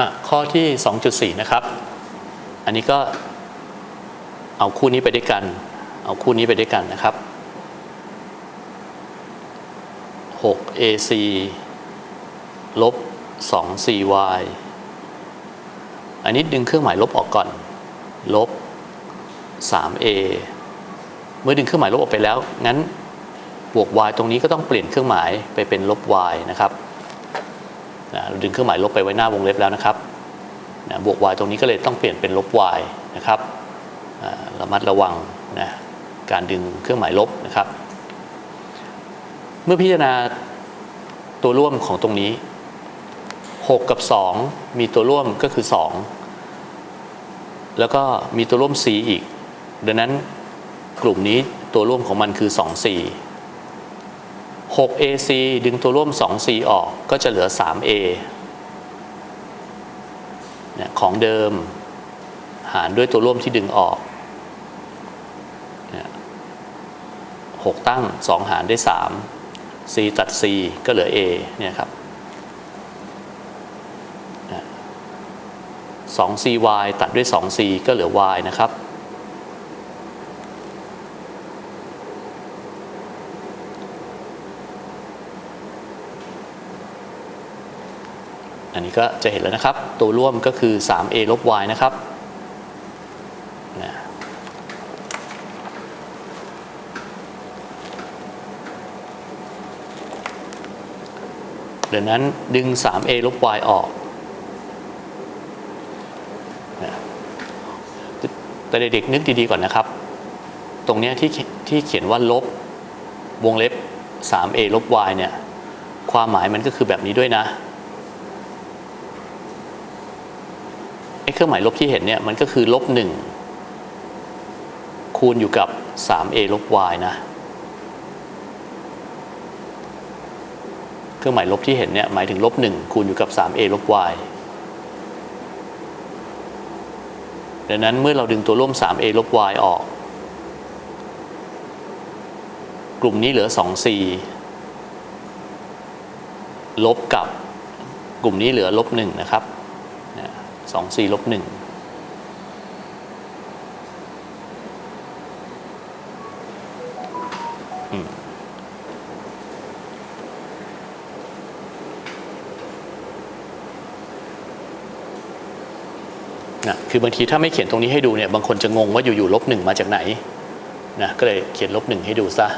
อะข้อที่ 2.4 นะครับ อันนี้ก็เอาคู่นี้ไปด้วยกัน เอาคู่นี้ไปด้วยกันนะครับ 6ac ลบ 2cy อันนี้ดึงเครื่องหมายลบออกก่อน ลบ 3a เมื่อดึงเครื่องหมายลบออกไปแล้ว งั้นบวก y ตรงนี้ก็ต้องเปลี่ยนเครื่องหมายไปเป็นลบ y นะครับ นะเราดึงเครื่องหมายลบไปไว้หน้าวงเล็บแล้วนะครับนะบวก y ตรงนี้ก็เลยต้องเปลี่ยนเป็นลบ y นะครับระมัดระวังนะการดึงเครื่องหมายลบนะครับ เมื่อพิจารณาตัวร่วมของตรงนี้ 6 กับ 2 มีตัวร่วมก็คือ 2 แล้วก็มีตัวร่วม c อีก ดังนั้นกลุ่มนี้ตัวร่วมของมันคือ 2c 6ac ดึงตัวร่วม 2c ออกก็จะเหลือ 3a เนี่ยของเดิมหารด้วยตัวร่วมที่ดึงออกเนี่ย6ตั้ง 2 หารได้3 c ตัด c ก็เหลือ a เนี่ยครับ 2cy ตัดด้วย 2c ก็เหลือ y นะครับ อันนี้ก็จะเห็นแล้วนะครับ ตัวร่วมก็คือ 3a ลบ y นะครับนะดังนั้นดึง 3a ลบ y ออกแต่เด็กๆนึกดีๆก่อนนะครับ ตรงเนี้ยที่ที่เขียนว่าลบวงเล็บ 3a ลบ y เนี่ย ความหมายมันก็คือแบบนี้ด้วยนะ ไอ้เครื่องหมายลบที่เห็นเนี่ยมันก็คือลบ1คูณอยู่กับ 3a ลบ y นะ เครื่องหมายลบที่เห็นเนี่ยหมายถึงลบ1คูณอยู่กับ 3a ลบ y ดังนั้นเมื่อเราดึงตัวร่วม 3a ลบ y ออก กลุ่มนี้เหลือ 2c ลบกับกลุ่มนี้เหลือลบ1นะครับ 2c ลบ1อืมนะคือบางทีถ้าไม่เขียนตรงนี้ให้ดูเนี่ยบางคนจะงงว่าอยู่ๆลบหนึ่งมาจากไหนนะก็เลยเขียนลบหนึ่งให้ดูซะ